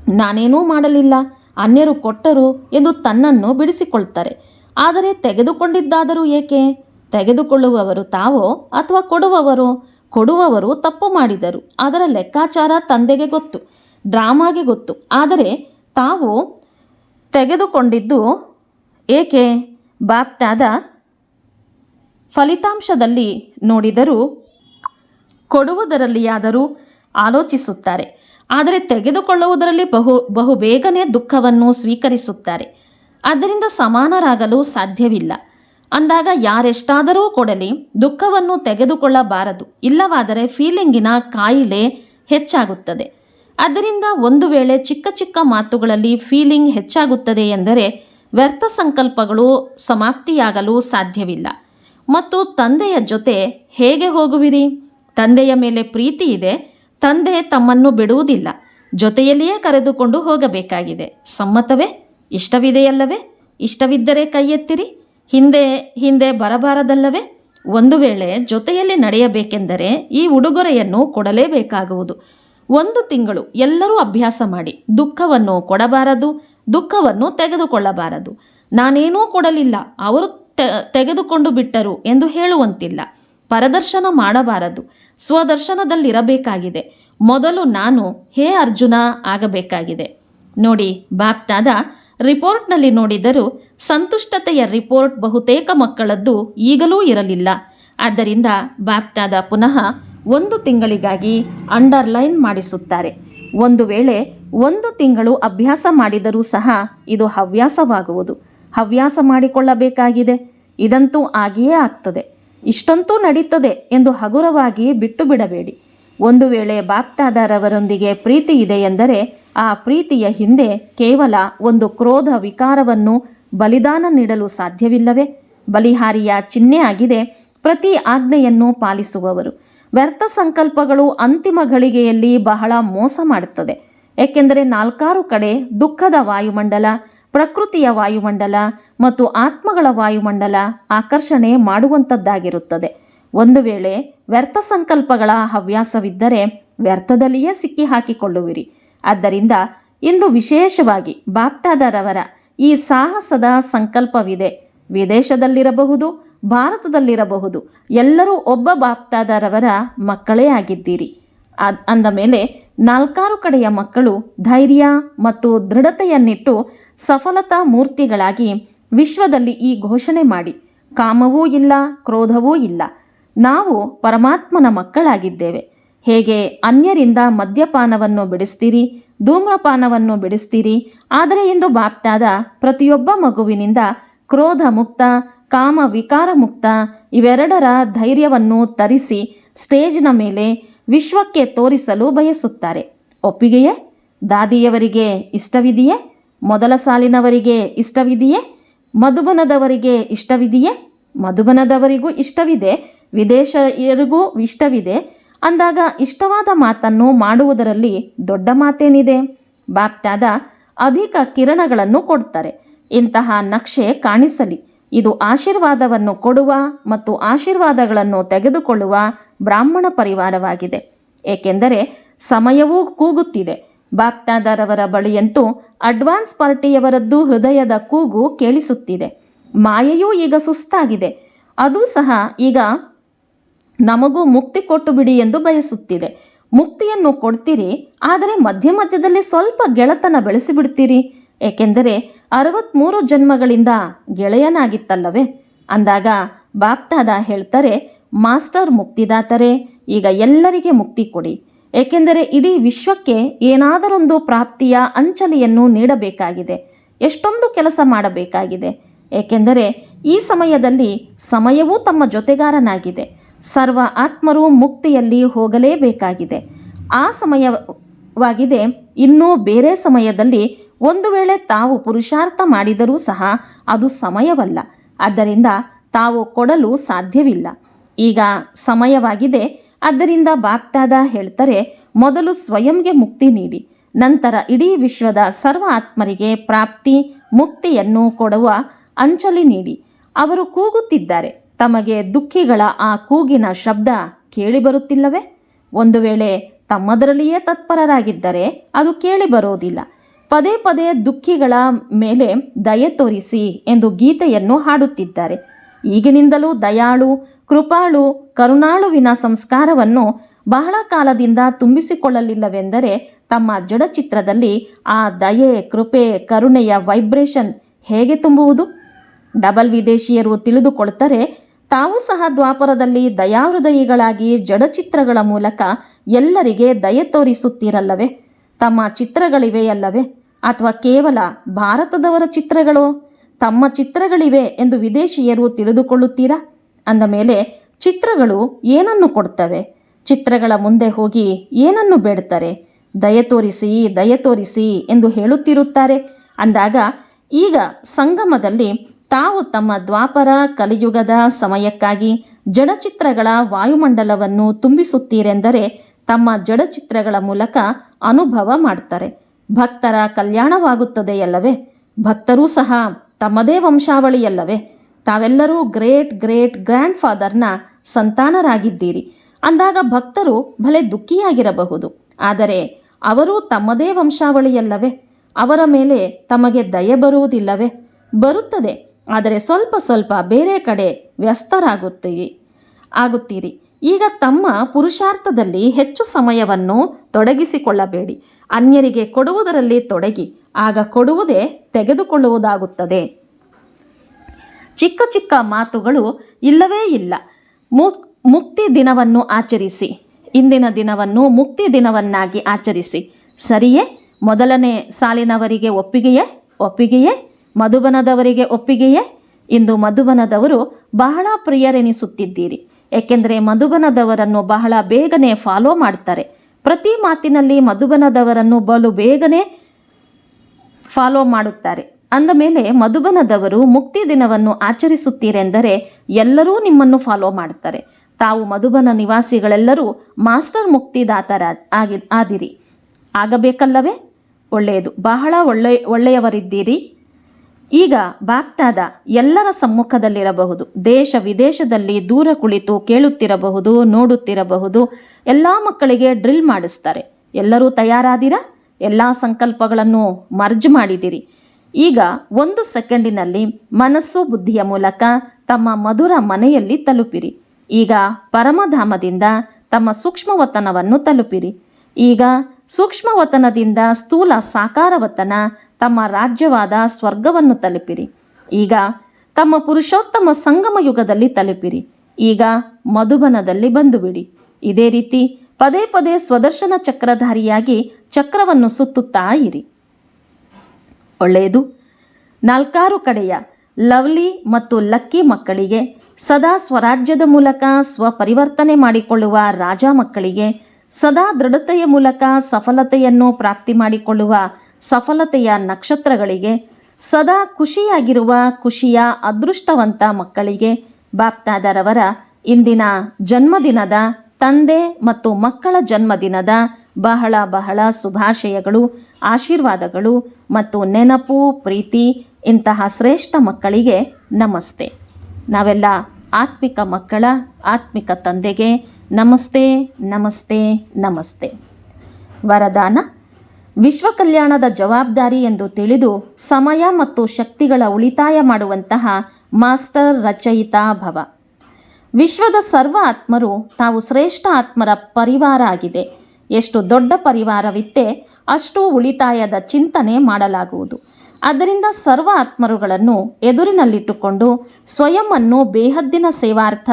ನಾನೇನೂ ಮಾಡಲಿಲ್ಲ, ಅನ್ಯರು ಕೊಟ್ಟರು ಎಂದು ತನ್ನನ್ನು ಬಿಡಿಸಿಕೊಳ್ತಾರೆ. ಆದರೆ ತೆಗೆದುಕೊಂಡಿದ್ದಾದರೂ ಏಕೆ? ತೆಗೆದುಕೊಳ್ಳುವವರು ತಾವೋ ಅಥವಾ ಕೊಡುವವರು? ಕೊಡುವವರು ತಪ್ಪು ಮಾಡಿದರು. ಅದರ ಲೆಕ್ಕಾಚಾರ ತಂದೆಗೆ ಗೊತ್ತು, ಡ್ರಾಮಾಗೆ ಗೊತ್ತು. ಆದರೆ ತಾವು ತೆಗೆದುಕೊಂಡಿದ್ದು ಏಕೆ? ಬಾಪ್ತಾದ ಫಲಿತಾಂಶದಲ್ಲಿ ನೋಡಿದರೂ ಕೊಡುವುದರಲ್ಲಿಯಾದರೂ ಆಲೋಚಿಸುತ್ತಾರೆ. ಆದರೆ ತೆಗೆದುಕೊಳ್ಳುವುದರಲ್ಲಿ ಬಹು, ಬಹುಬೇಗನೆ ದುಃಖವನ್ನು ಸ್ವೀಕರಿಸುತ್ತಾರೆ. ಆದ್ದರಿಂದ ಸಮಾನರಾಗಲು ಸಾಧ್ಯವಿಲ್ಲ. ಅಂದಾಗ ಯಾರೆಷ್ಟಾದರೂ ಕೊಡಲಿ, ದುಃಖವನ್ನು ತೆಗೆದುಕೊಳ್ಳಬಾರದು. ಇಲ್ಲವಾದರೆ ಫೀಲಿಂಗಿನ ಕಾಯಿಲೆ ಹೆಚ್ಚಾಗುತ್ತದೆ. ಅದರಿಂದ ಒಂದು ವೇಳೆ ಚಿಕ್ಕ ಚಿಕ್ಕ ಮಾತುಗಳಲ್ಲಿ ಫೀಲಿಂಗ್ ಹೆಚ್ಚಾಗುತ್ತದೆ ಎಂದರೆ ವ್ಯರ್ಥ ಸಂಕಲ್ಪಗಳು ಸಮಾಪ್ತಿಯಾಗಲು ಸಾಧ್ಯವಿಲ್ಲ. ಮತ್ತು ತಂದೆಯ ಜೊತೆ ಹೇಗೆ ಹೋಗುವಿರಿ? ತಂದೆಯ ಮೇಲೆ ಪ್ರೀತಿ ಇದೆ, ತಂದೆ ತಮ್ಮನ್ನು ಬಿಡುವುದಿಲ್ಲ. ಜೊತೆಯಲ್ಲಿಯೇ ಕರೆದುಕೊಂಡು ಹೋಗಬೇಕಾಗಿದೆ. ಸಮ್ಮತವೇ? ಇಷ್ಟವಿದೆಯಲ್ಲವೇ? ಇಷ್ಟವಿದ್ದರೆ ಕೈ ಎತ್ತಿರಿ ಹಿಂದೆ ಹಿಂದೆ ಬರಬಾರದಲ್ಲವೇ? ಒಂದು ವೇಳೆ ಜೊತೆಯಲ್ಲಿ ನಡೆಯಬೇಕೆಂದರೆ ಈ ಉಡುಗೊರೆಯನ್ನು ಕೊಡಲೇಬೇಕಾಗುವುದು. ಒಂದು ತಿಂಗಳು ಎಲ್ಲರೂ ಅಭ್ಯಾಸ ಮಾಡಿ, ದುಃಖವನ್ನು ಕೊಡಬಾರದು, ದುಃಖವನ್ನು ತೆಗೆದುಕೊಳ್ಳಬಾರದು. ನಾನೇನೂ ಕೊಡಲಿಲ್ಲ, ಅವರು ತೆಗೆದುಕೊಂಡು ಬಿಟ್ಟರು ಎಂದು ಹೇಳುವಂತಿಲ್ಲ. ಪರದರ್ಶನ ಮಾಡಬಾರದು, ಸ್ವದರ್ಶನದಲ್ಲಿರಬೇಕಾಗಿದೆ. ಮೊದಲು ನಾನು, ಹೇ ಅರ್ಜುನ, ಆಗಬೇಕಾಗಿದೆ. ನೋಡಿ, ಬಾಪ್ತಾದ, ರಿಪೋರ್ಟ್ನಲ್ಲಿ ನೋಡಿದರೂ ಸಂತುಷ್ಟತೆಯ ರಿಪೋರ್ಟ್ ಬಹುತೇಕ ಮಕ್ಕಳದ್ದು ಈಗಲೂ ಇರಲಿಲ್ಲ. ಆದ್ದರಿಂದ ಬ್ಯಾಪ್ಟಾದ ಪುನಃ ಒಂದು ತಿಂಗಳಿಗಾಗಿ ಅಂಡರ್ಲೈನ್ ಮಾಡಿಸುತ್ತಾರೆ. ಒಂದು ವೇಳೆ ಒಂದು ತಿಂಗಳು ಅಭ್ಯಾಸ ಮಾಡಿದರೂ ಸಹ ಇದು ಹವ್ಯಾಸವಾಗುವುದು. ಹವ್ಯಾಸ ಮಾಡಿಕೊಳ್ಳಬೇಕಾಗಿದೆ. ಇದಂತೂ ಆಗಿಯೇ ಆಗ್ತದೆ. ಇಷ್ಟಂತೂ ನಡೀತದೆ ಎಂದು ಹಗುರವಾಗಿ ಬಿಟ್ಟು ಬಿಡಬೇಡಿ ಒಂದು ವೇಳೆ ಬಾಪ್ತಾದಾರವರೊಂದಿಗೆ ಪ್ರೀತಿ ಇದೆ ಎಂದರೆ ಆ ಪ್ರೀತಿಯ ಹಿಂದೆ ಕೇವಲ ಒಂದು ಕ್ರೋಧ ವಿಕಾರವನ್ನು ಬಲಿದಾನ ನೀಡಲು ಸಾಧ್ಯವಿಲ್ಲವೇ? ಬಲಿಹಾರಿಯ ಚಿಹ್ನೆ ಆಗಿದೆ. ಪ್ರತಿ ಆಜ್ಞೆಯನ್ನು ಪಾಲಿಸುವವರು. ವ್ಯರ್ಥ ಸಂಕಲ್ಪಗಳು ಅಂತಿಮ ಘಳಿಗೆಯಲ್ಲಿ ಬಹಳ ಮೋಸ ಮಾಡುತ್ತದೆ. ಏಕೆಂದರೆ ನಾಲ್ಕಾರು ಕಡೆ ದುಃಖದ ವಾಯುಮಂಡಲ, ಪ್ರಕೃತಿಯ ವಾಯುಮಂಡಲ ಮತ್ತು ಆತ್ಮಗಳ ವಾಯುಮಂಡಲ ಆಕರ್ಷಣೆ ಮಾಡುವಂಥದ್ದಾಗಿರುತ್ತದೆ. ಒಂದು ವೇಳೆ ವ್ಯರ್ಥ ಸಂಕಲ್ಪಗಳ ಹವ್ಯಾಸವಿದ್ದರೆ ವ್ಯರ್ಥದಲ್ಲಿಯೇ ಸಿಕ್ಕಿ ಹಾಕಿಕೊಳ್ಳುವಿರಿ ಆದ್ದರಿಂದ ಇಂದು ವಿಶೇಷವಾಗಿ ಬಾಪ್ತಾದರವರ ಈ ಸಾಹಸದ ಸಂಕಲ್ಪವಿದೆ. ವಿದೇಶದಲ್ಲಿರಬಹುದು, ಭಾರತದಲ್ಲಿರಬಹುದು. ಎಲ್ಲರೂ ಒಬ್ಬ ಬಾಪ್ತಾದರವರ ಮಕ್ಕಳೇ ಆಗಿದ್ದೀರಿ. ಅದ್- ಮೇಲೆ ನಾಲ್ಕಾರು ಕಡೆಯ ಮಕ್ಕಳು ಧೈರ್ಯ ಮತ್ತು ದೃಢತೆಯನ್ನಿಟ್ಟು ಸಫಲತಾ ಮೂರ್ತಿಗಳಾಗಿ ವಿಶ್ವದಲ್ಲಿ ಈ ಘೋಷಣೆ ಮಾಡಿ. ಕಾಮವೂ ಇಲ್ಲ, ಕ್ರೋಧವೂ ಇಲ್ಲ. ನಾವು ಪರಮಾತ್ಮನ ಮಕ್ಕಳಾಗಿದ್ದೇವೆ. ಹೇಗೆ ಅನ್ಯರಿಂದ ಮದ್ಯಪಾನವನ್ನು ಬಿಡಿಸ್ತೀರಿ? ಧೂಮ್ರಪಾನವನ್ನು ಬಿಡಿಸ್ತೀರಿ. ಆದರೆ ಇಂದು ಬಾಪ್ತಾದ ಪ್ರತಿಯೊಬ್ಬ ಮಗುವಿನಿಂದ ಕ್ರೋಧ ಮುಕ್ತ ಕಾಮ ವಿಕಾರ ಮುಕ್ತ ಇವೆರಡರ ಧೈರ್ಯವನ್ನು ತರಿಸಿ ಸ್ಟೇಜ್ನ ಮೇಲೆ ವಿಶ್ವಕ್ಕೆ ತೋರಿಸಲು ಬಯಸುತ್ತಾರೆ. ಒಪ್ಪಿಗೆಯೇ? ದಾದಿಯವರಿಗೆ ಇಷ್ಟವಿದೆಯೇ? ಮೊದಲ ಸಾಲಿನವರಿಗೆ ಇಷ್ಟವಿದೆಯೇ? ಮಧುಬನದವರಿಗೆ ಇಷ್ಟವಿದೆಯೇ? ಮಧುಬನದವರಿಗೂ ಇಷ್ಟವಿದೆ, ವಿದೇಶಿಯರಿಗೂ ಇಷ್ಟವಿದೆ ಅಂದಾಗ ಇಷ್ಟವಾದ ಮಾತನ್ನು ಮಾಡುವುದರಲ್ಲಿ ದೊಡ್ಡ ಮಾತೇನಿದೆ. ಬಾಕ್ತಾದ ಅಧಿಕ ಕಿರಣಗಳನ್ನು ಕೊಡ್ತಾರೆ ಇಂತಹ ನಕ್ಷೆ ಕಾಣಿಸಲಿ. ಇದು ಆಶೀರ್ವಾದವನ್ನು ಕೊಡುವ ಮತ್ತು ಆಶೀರ್ವಾದಗಳನ್ನು ತೆಗೆದುಕೊಳ್ಳುವ ಬ್ರಾಹ್ಮಣ ಪರಿವಾರವಾಗಿದೆ. ಏಕೆಂದರೆ ಸಮಯವೂ ಕೂಗುತ್ತಿದೆ. ಬಾಕ್ತಾದರವರ ಬಳಿಯಂತೂ ಅಡ್ವಾನ್ಸ್ ಪಾರ್ಟಿಯವರದ್ದು ಹೃದಯದ ಕೂಗು ಕೇಳಿಸುತ್ತಿದೆ. ಮಾಯೆಯೂ ಈಗ ಸುಸ್ತಾಗಿದೆ. ಅದು ಸಹ ಈಗ ನಮಗೂ ಮುಕ್ತಿ ಕೊಟ್ಟು ಬಿಡಿ ಎಂದು ಬಯಸುತ್ತಿದೆ ಮುಕ್ತಿಯನ್ನು ಕೊಡ್ತೀರಿ, ಆದರೆ ಮಧ್ಯ ಮಧ್ಯದಲ್ಲಿ ಸ್ವಲ್ಪ ಗೆಳತನ ಬೆಳೆಸಿಬಿಡ್ತೀರಿ. ಏಕೆಂದರೆ ಅರವತ್ಮೂರು ಜನ್ಮಗಳಿಂದ ಗೆಳೆಯನಾಗಿತ್ತಲ್ಲವೇ? ಅಂದಾಗ ಬಾಪ್ತಾದ ಹೇಳ್ತಾರೆ, ಮಾಸ್ಟರ್ ಮುಕ್ತಿದಾತರೇ, ಈಗ ಎಲ್ಲರಿಗೆ ಮುಕ್ತಿ ಕೊಡಿ. ಏಕೆಂದರೆ ಇಡೀ ವಿಶ್ವಕ್ಕೆ ಏನಾದರೊಂದು ಪ್ರಾಪ್ತಿಯ ಅಂಚಲಿಯನ್ನು ನೀಡಬೇಕಾಗಿದೆ. ಎಷ್ಟೊಂದು ಕೆಲಸ ಮಾಡಬೇಕಾಗಿದೆ. ಏಕೆಂದರೆ ಈ ಸಮಯದಲ್ಲಿ ಸಮಯವೂ ತಮ್ಮ ಜೊತೆಗಾರನಾಗಿದೆ. ಸರ್ವ ಆತ್ಮರು ಮುಕ್ತಿಯಲ್ಲಿ ಹೋಗಲೇಬೇಕಾಗಿದೆ. ಆ ಸಮಯವಾಗಿದೆ. ಇನ್ನೂ ಬೇರೆ ಸಮಯದಲ್ಲಿ ಒಂದು ವೇಳೆ ತಾವು ಪುರುಷಾರ್ಥ ಮಾಡಿದರೂ ಸಹ ಅದು ಸಮಯವಲ್ಲ. ಆದ್ದರಿಂದ ತಾವು ಕೊಡಲು ಸಾಧ್ಯವಿಲ್ಲ. ಈಗ ಸಮಯವಾಗಿದೆ. ಆದ್ದರಿಂದ ಬಾಪ್ತಾದ ಹೇಳ್ತಾರೆ, ಮೊದಲು ಸ್ವಯಂಗೆ ಮುಕ್ತಿ ನೀಡಿ. ನಂತರ ಇಡೀ ವಿಶ್ವದ ಸರ್ವ ಆತ್ಮರಿಗೆ ಪ್ರಾಪ್ತಿ, ಮುಕ್ತಿಯನ್ನು ಕೊಡುವ ಅಂಚಲಿ ನೀಡಿ. ಅವರು ಕೂಗುತ್ತಿದ್ದಾರೆ. ತಮಗೆ ದುಃಖಿಗಳ ಆ ಕೂಗಿನ ಶಬ್ದ ಕೇಳಿ ಬರುತ್ತಿಲ್ಲವೇ ಒಂದು ವೇಳೆ ತಮ್ಮದರಲ್ಲಿಯೇ ತತ್ಪರರಾಗಿದ್ದರೆ ಅದು ಕೇಳಿ ಬರೋದಿಲ್ಲ ಪದೇ ಪದೇ ದುಃಖಿಗಳ ಮೇಲೆ ದಯೆ ತೋರಿಸಿ ಎಂದು ಗೀತೆಯನ್ನು ಹಾಡುತ್ತಿದ್ದಾರೆ. ಈಗಿನಿಂದಲೂ ದಯಾಳು, ಕೃಪಾಳು, ಕರುಣಾಳುವಿನ ಸಂಸ್ಕಾರವನ್ನು ಬಹಳ ಕಾಲದಿಂದ ತುಂಬಿಸಿಕೊಳ್ಳಲಿಲ್ಲವೆಂದರೆ ತಮ್ಮ ಜಡಚಿತ್ರದಲ್ಲಿ ಆ ದಯೆ, ಕೃಪೆ, ಕರುಣೆಯ ವೈಬ್ರೇಷನ್ ಹೇಗೆ ತುಂಬುವುದು? ಡಬಲ್ ವಿದೇಶಿಯರು ತಿಳಿದುಕೊಳ್ತಾರೆ ತಾವು ಸಹ ದ್ವಾಪರದಲ್ಲಿ ದಯಾಹೃದಯಿಗಳಾಗಿ ಜಡಚಿತ್ರಗಳ ಮೂಲಕ ಎಲ್ಲರಿಗೆ ದಯೆ ತೋರಿಸುತ್ತೀರಲ್ಲವೇ? ತಮ್ಮ ಚಿತ್ರಗಳಿವೆಯಲ್ಲವೇ ಅಥವಾ ಕೇವಲ ಭಾರತದವರ ಚಿತ್ರಗಳು? ತಮ್ಮ ಚಿತ್ರಗಳಿವೆ ಎಂದು ವಿದೇಶಿಯರು ತಿಳಿದುಕೊಳ್ಳುತ್ತೀರಾ? ಅಂದ ಮೇಲೆ, ಚಿತ್ರಗಳು ಏನನ್ನು ಕೊಡ್ತವೆ? ಚಿತ್ರಗಳ ಮುಂದೆ ಹೋಗಿ ಏನನ್ನು ಬೇಡ್ತಾರೆ? ದಯೆ ತೋರಿಸಿ ದಯೆ ತೋರಿಸಿ ಎಂದು ಹೇಳುತ್ತಿರುತ್ತಾರೆ. ಅಂದಾಗ, ಈಗ ಸಂಗಮದಲ್ಲಿ ತಾವು ತಮ್ಮ ದ್ವಾಪರ ಕಲಿಯುಗದ ಸಮಯಕ್ಕಾಗಿ ಜಡಚಿತ್ರಗಳ ವಾಯುಮಂಡಲವನ್ನು ತುಂಬಿಸುತ್ತೀರೆಂದರೆ ತಮ್ಮ ಜಡಚಿತ್ರಗಳ ಮೂಲಕ ಅನುಭವ ಮಾಡ್ತಾರೆ. ಭಕ್ತರ ಕಲ್ಯಾಣವಾಗುತ್ತದೆಯಲ್ಲವೇ? ಭಕ್ತರೂ ಸಹ ತಮ್ಮದೇ ವಂಶಾವಳಿಯಲ್ಲವೇ? ತಾವೆಲ್ಲರೂ ಗ್ರೇಟ್ ಗ್ರೇಟ್ ಗ್ರ್ಯಾಂಡ್ ಫಾದರ್ನ ಸಂತಾನರಾಗಿದ್ದೀರಿ. ಅಂದಾಗ ಭಕ್ತರು ಭಲೆ ದುಃಖಿಯಾಗಿರಬಹುದು. ಆದರೆ ಅವರೂ ತಮ್ಮದೇ ವಂಶಾವಳಿಯಲ್ಲವೇ? ಅವರ ಮೇಲೆ ತಮಗೆ ದಯೆ ಬರುವುದಿಲ್ಲವೇ? ಬರುತ್ತದೆ. ಆದರೆ ಸ್ವಲ್ಪ ಸ್ವಲ್ಪ ಬೇರೆ ಕಡೆ ವ್ಯಸ್ತರಾಗುತ್ತೀರಿ, ಆಗುತ್ತೀರಿ. ಈಗ ತಮ್ಮ ಪುರುಷಾರ್ಥದಲ್ಲಿ ಹೆಚ್ಚು ಸಮಯವನ್ನು ತೊಡಗಿಸಿಕೊಳ್ಳಬೇಡಿ. ಅನ್ಯರಿಗೆ ಕೊಡುವುದರಲ್ಲಿ ತೊಡಗಿ, ಆಗ ಕೊಡುವುದೇ ತೆಗೆದುಕೊಳ್ಳುವುದಾಗುತ್ತದೆ. ಚಿಕ್ಕ ಚಿಕ್ಕ ಮಾತುಗಳು ಇಲ್ಲವೇ ಇಲ್ಲ. ಮುಕ್ತಿ ದಿನವನ್ನು ಆಚರಿಸಿ, ಇಂದಿನ ದಿನವನ್ನು ಮುಕ್ತಿ ದಿನವನ್ನಾಗಿ ಆಚರಿಸಿ. ಸರಿಯೇ? ಮೊದಲನೇ ಸಾಲಿನವರಿಗೆ ಒಪ್ಪಿಗೆಯೇ? ಒಪ್ಪಿಗೆಯೇ? ಮಧುಬನದವರಿಗೆ ಒಪ್ಪಿಗೆಯೇ? ಇಂದು ಮಧುಬನದವರು ಬಹಳ ಪ್ರಿಯರೆನಿಸುತ್ತಿದ್ದೀರಿ. ಏಕೆಂದರೆ ಮಧುಬನದವರನ್ನು ಬಹಳ ಬೇಗನೆ ಫಾಲೋ ಮಾಡ್ತಾರೆ. ಪ್ರತಿ ಮಾತಿನಲ್ಲಿ ಮಧುಬನದವರನ್ನು ಬಲು ಬೇಗನೆ ಫಾಲೋ ಮಾಡುತ್ತಾರೆ. ಅಂದ ಮೇಲೆ ಮಧುಬನದವರು ಮುಕ್ತಿ ದಿನವನ್ನು ಆಚರಿಸುತ್ತೀರೆಂದರೆ ಎಲ್ಲರೂ ನಿಮ್ಮನ್ನು ಫಾಲೋ ಮಾಡ್ತಾರೆ. ತಾವು ಮಧುಬನ ನಿವಾಸಿಗಳೆಲ್ಲರೂ ಮಾಸ್ಟರ್ ಮುಕ್ತಿದಾತರ ಆಗಿ ಆದಿರಿ. ಆಗಬೇಕಲ್ಲವೇ? ಒಳ್ಳೆಯದು. ಬಹಳ ಒಳ್ಳೆಯ ಒಳ್ಳೆಯವರಿದ್ದೀರಿ. ಈಗ ಭಕ್ತಾದ ಎಲ್ಲರ ಸಮ್ಮುಖದಲ್ಲಿರಬಹುದು. ದೇಶ ವಿದೇಶದಲ್ಲಿ ದೂರ ಕುಳಿತು ಕೇಳುತ್ತಿರಬಹುದು, ನೋಡುತ್ತಿರಬಹುದು. ಎಲ್ಲ ಮಕ್ಕಳಿಗೆ ಡ್ರಿಲ್ ಮಾಡಿಸ್ತಾರೆ. ಎಲ್ಲರೂ ತಯಾರಾದಿರಾ? ಎಲ್ಲ ಸಂಕಲ್ಪಗಳನ್ನು ಮರ್ಜ್ ಮಾಡಿದಿರಿ ಈಗ ಒಂದು ಸೆಕೆಂಡಿನಲ್ಲಿ ಮನಸ್ಸು ಬುದ್ಧಿಯ ಮೂಲಕ ತಮ್ಮ ಮಧುರ ಮನೆಯಲ್ಲಿ ತಲುಪಿರಿ. ಈಗ ಪರಮಧಾಮದಿಂದ ತಮ್ಮ ಸೂಕ್ಷ್ಮವತನವನ್ನು ತಲುಪಿರಿ. ಈಗ ಸೂಕ್ಷ್ಮವತನದಿಂದ ಸ್ಥೂಲ ಸಾಕಾರವತನ ತಮ್ಮ ರಾಜ್ಯವಾದ ಸ್ವರ್ಗವನ್ನು ತಲುಪಿರಿ. ಈಗ ತಮ್ಮ ಪುರುಷೋತ್ತಮ ಸಂಗಮ ಯುಗದಲ್ಲಿ ತಲುಪಿರಿ. ಈಗ ಮಧುಬನದಲ್ಲಿ ಬಂದು ಬಿಡಿ ಇದೇ ರೀತಿ ಪದೇ ಪದೇ ಸ್ವದರ್ಶನ ಚಕ್ರಧಾರಿಯಾಗಿ ಚಕ್ರವನ್ನು ಸುತ್ತುತ್ತಾ ಇರಿ. ಒಳ್ಳೆಯದು. ನಾಲ್ಕಾರು ಕಡೆಯ ಲವ್ಲಿ ಮತ್ತು ಲಕ್ಕಿ ಮಕ್ಕಳಿಗೆ ಸದಾ ಸ್ವರಾಜ್ಯದ ಮೂಲಕ ಸ್ವಪರಿವರ್ತನೆ ಮಾಡಿಕೊಳ್ಳುವ ರಾಜ ಮಕ್ಕಳಿಗೆ ಸದಾ ದೃಢತೆಯ ಮೂಲಕ ಸಫಲತೆಯನ್ನು ಪ್ರಾಪ್ತಿ ಮಾಡಿಕೊಳ್ಳುವ ಸಫಲತೆಯ ನಕ್ಷತ್ರಗಳಿಗೆ, ಸದಾ ಖುಷಿಯಾಗಿರುವ ಖುಷಿಯ ಅದೃಷ್ಟವಂತ ಮಕ್ಕಳಿಗೆ ಬಾಪ್ತಾದರವರ ಇಂದಿನ ಜನ್ಮದಿನದ ತಂದೆ ಮತ್ತು ಮಕ್ಕಳ ಜನ್ಮದಿನದ ಬಹಳ ಬಹಳ ಶುಭಾಶಯಗಳು, ಆಶೀರ್ವಾದಗಳು ಮತ್ತು ನೆನಪು, ಪ್ರೀತಿ ಇಂತಹ ಶ್ರೇಷ್ಠ ಮಕ್ಕಳಿಗೆ ನಮಸ್ತೆ. ನಾವೆಲ್ಲ ಆತ್ಮಿಕ ಮಕ್ಕಳ, ಆತ್ಮಿಕ ತಂದೆಗೆ ನಮಸ್ತೆ ನಮಸ್ತೆ ನಮಸ್ತೆ. ವರದಾನ ವಿಶ್ವ ಕಲ್ಯಾಣದ ಜವಾಬ್ದಾರಿ ಎಂದು ತಿಳಿದು ಸಮಯ ಮತ್ತು ಶಕ್ತಿಗಳ ಉಳಿತಾಯ ಮಾಡುವಂತಹ ಮಾಸ್ಟರ್ ರಚಯಿತ ಭವ. ವಿಶ್ವದ ಸರ್ವ ಆತ್ಮರು ತಾವು ಶ್ರೇಷ್ಠ ಆತ್ಮರ ಪರಿವಾರ ಆಗಿದೆ. ಎಷ್ಟು ದೊಡ್ಡ ಪರಿವಾರವಿತ್ತೆ ಅಷ್ಟು ಉಳಿತಾಯದ ಚಿಂತನೆ ಮಾಡಲಾಗುವುದು. ಅದರಿಂದ ಸರ್ವ ಆತ್ಮರುಗಳನ್ನು ಎದುರಿನಲ್ಲಿಟ್ಟುಕೊಂಡು ಸ್ವಯಂವನ್ನು ಬೇಹದ್ದಿನ ಸೇವಾರ್ಥ,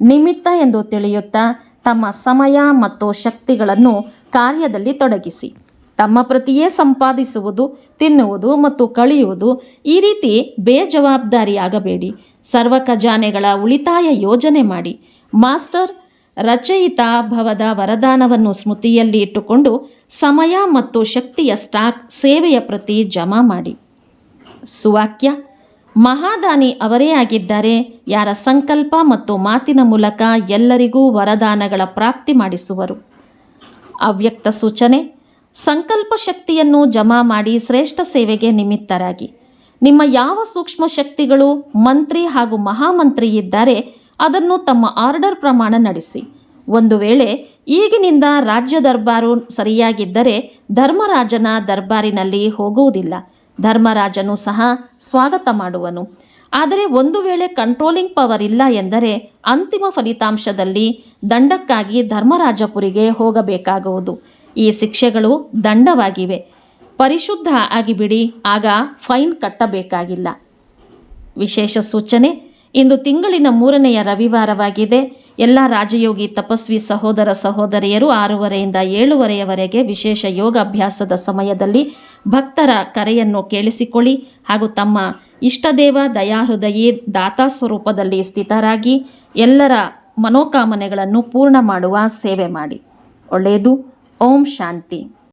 ನಿಮಿತ್ತ ಎಂದು ತಿಳಿಯುತ್ತಾ ತಮ್ಮ ಸಮಯ ಮತ್ತು ಶಕ್ತಿಗಳನ್ನು ಕಾರ್ಯದಲ್ಲಿ ತೊಡಗಿಸಿ. ತಮ್ಮ ಪ್ರತಿಯೇ ಸಂಪಾದಿಸುವುದು, ತಿನ್ನುವುದು ಮತ್ತು ಕಳೆಯುವುದು ಈ ರೀತಿ ಬೇಜವಾಬ್ದಾರಿಯಾಗಬೇಡಿ. ಸರ್ವ ಖಜಾನೆಗಳ ಉಳಿತಾಯ ಯೋಜನೆ ಮಾಡಿ. ಮಾಸ್ಟರ್ ರಚಯಿತ ಭವದ ವರದಾನವನ್ನು ಸ್ಮೃತಿಯಲ್ಲಿ ಇಟ್ಟುಕೊಂಡು ಸಮಯ ಮತ್ತು ಶಕ್ತಿಯ ಸ್ಟಾಕ್ ಸೇವೆಯ ಪ್ರತಿ ಜಮಾ ಮಾಡಿ. ಸುವಾಕ್ಯ, ಮಹಾದಾನಿ ಅವರೇ ಆಗಿದ್ದಾರೆ ಯಾರ ಸಂಕಲ್ಪ ಮತ್ತು ಮಾತಿನ ಮೂಲಕ ಎಲ್ಲರಿಗೂ ವರದಾನಗಳ ಪ್ರಾಪ್ತಿ ಮಾಡಿಸುವರು. ಅವ್ಯಕ್ತ ಸೂಚನೆ ಸಂಕಲ್ಪ ಶಕ್ತಿಯನ್ನು ಜಮಾ ಮಾಡಿ ಶ್ರೇಷ್ಠ ಸೇವೆಗೆ ನಿಮಿತ್ತರಾಗಿ. ನಿಮ್ಮ ಯಾವ ಸೂಕ್ಷ್ಮ ಶಕ್ತಿಗಳು ಮಂತ್ರಿ ಹಾಗೂ ಮಹಾಮಂತ್ರಿ ಇದ್ದಾರೆ, ಅದನ್ನು ತಮ್ಮ ಆರ್ಡರ್ ಪ್ರಮಾಣ ನಡೆಸಿ. ಒಂದು ವೇಳೆ ಈಗಿನಿಂದ ರಾಜ್ಯ ದರ್ಬಾರು ಸರಿಯಾಗಿದ್ದರೆ ಧರ್ಮರಾಜನ ದರ್ಬಾರಿನಲ್ಲಿ ಹೋಗುವುದಿಲ್ಲ. ಧರ್ಮರಾಜನು ಸಹ ಸ್ವಾಗತ ಮಾಡುವನು. ಆದರೆ ಒಂದು ವೇಳೆ ಕಂಟ್ರೋಲಿಂಗ್ ಪವರ್ ಇಲ್ಲ ಎಂದರೆ ಅಂತಿಮ ಫಲಿತಾಂಶದಲ್ಲಿ ದಂಡಕ್ಕಾಗಿ ಧರ್ಮರಾಜಪುರಿಗೆ ಹೋಗಬೇಕಾಗುವುದು. ಈ ಶಿಕ್ಷೆಗಳು ದಂಡವಾಗಿವೆ. ಪರಿಶುದ್ಧ ಆಗಿಬಿಡಿ, ಆಗ ಫೈನ್ ಕಟ್ಟಬೇಕಾಗಿಲ್ಲ. ವಿಶೇಷ ಸೂಚನೆ, ಇಂದು ತಿಂಗಳಿನ ಮೂರನೆಯ ರವಿವಾರವಾಗಿದೆ. ಎಲ್ಲ ರಾಜಯೋಗಿ ತಪಸ್ವಿ ಸಹೋದರ ಸಹೋದರಿಯರು ಆರೂವರೆಯಿಂದ ಏಳುವರೆಯವರೆಗೆ ವಿಶೇಷ ಯೋಗಾಭ್ಯಾಸದ ಸಮಯದಲ್ಲಿ ಭಕ್ತರ ಕರೆಯನ್ನು ಕೇಳಿಸಿಕೊಳ್ಳಿ ಹಾಗೂ ತಮ್ಮ ಇಷ್ಟದೇವ ದಯಾಹೃದಯಿ ದಾತಾ ಸ್ವರೂಪದಲ್ಲಿ ಸ್ಥಿತರಾಗಿ ಎಲ್ಲರ ಮನೋಕಾಮನೆಗಳನ್ನು ಪೂರ್ಣ ಮಾಡುವ ಸೇವೆ ಮಾಡಿ. ಒಳ್ಳೆಯದು. ಓಂ ಶಾಂತಿ